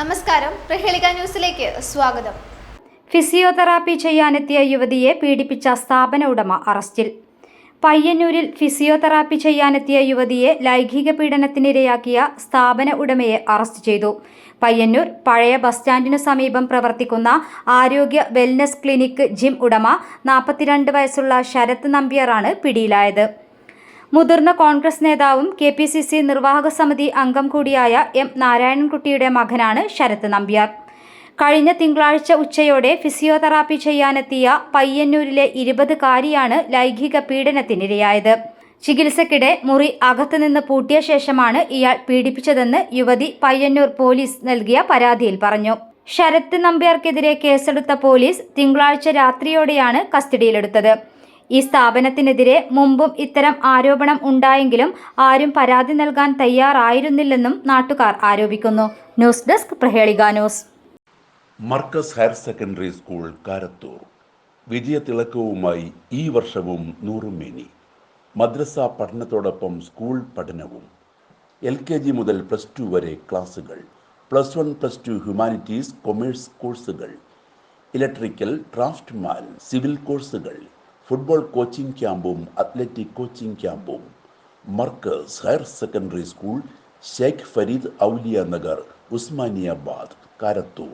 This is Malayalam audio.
നമസ്കാരം. പ്രഹേളിക ന്യൂസിലേക്ക് സ്വാഗതം. ഫിസിയോതെറാപ്പി ചെയ്യാനെത്തിയ യുവതിയെ പീഡിപ്പിച്ച സ്ഥാപന ഉടമ അറസ്റ്റിൽ. പയ്യന്നൂരിൽ ഫിസിയോതെറാപ്പി ചെയ്യാനെത്തിയ യുവതിയെ ലൈംഗിക പീഡനത്തിനിരയാക്കിയ സ്ഥാപന ഉടമയെ അറസ്റ്റ് ചെയ്തു. പയ്യന്നൂർ പഴയ ബസ് സ്റ്റാൻഡിനു സമീപം പ്രവർത്തിക്കുന്ന ആരോഗ്യ വെൽനസ് ക്ലിനിക്ക് ജിം ഉടമ നാൽപ്പത്തിരണ്ട് വയസ്സുള്ള ശരത് നമ്പ്യാറാണ് പിടിയിലായത്. മുതിർന്ന കോൺഗ്രസ് നേതാവും കെ പി സി സി നിർവാഹക സമിതി അംഗം കൂടിയായ എം നാരായണൻകുട്ടിയുടെ മകനാണ് ശരത് നമ്പ്യാർ. കഴിഞ്ഞ തിങ്കളാഴ്ച ഉച്ചയോടെ ഫിസിയോതെറാപ്പി ചെയ്യാനെത്തിയ പയ്യന്നൂരിലെ ഇരുപതുകാരിയാണ് ലൈംഗിക പീഡനത്തിനിരയായത്. ചികിത്സക്കിടെ മുറി അകത്തുനിന്ന് പൂട്ടിയ ശേഷമാണ് ഇയാൾ പീഡിപ്പിച്ചതെന്ന് യുവതി പയ്യന്നൂർ പോലീസ് നൽകിയ പരാതിയിൽ പറഞ്ഞു. ശരത് നമ്പ്യാർക്കെതിരെ കേസെടുത്ത പോലീസ് തിങ്കളാഴ്ച രാത്രിയോടെയാണ് കസ്റ്റഡിയിലെടുത്തത്. ഈ സ്ഥാപനത്തിനെതിരെ മുമ്പും ഇത്തരം ആരോപണം ഉണ്ടായെങ്കിലും ആരും പരാതി നൽകാൻ തയ്യാറായിരുന്നില്ലെന്നും നാട്ടുകാർ ആരോപിക്കുന്നു. News desk Prahelika news. Markaz higher secondary school Karathur. വിജയത്തിളക്കവുമായി ഈ വർഷവും നൂറുമേനി മദ്രസ പഠനത്തോടൊപ്പം സ്കൂൾ പഠനവും. എൽ കെ ജി മുതൽ പ്ലസ് ടു വരെ ക്ലാസുകൾ. Plus one plus two humanities commerce കോഴ്സുകൾ. ഇലക്ട്രിക്കൽ ഡ്രാഫ്റ്റ്മാൻ സിവിൽ കോഴ്സുകൾ. ഫുട്ബോൾ കോച്ചിംഗ് ക്യാമ്പും അത്ലറ്റിക് കോച്ചിംഗ് ക്യാമ്പും Markaz higher secondary school Sheikh Farid Auliya Nagar Usmanabad Karathur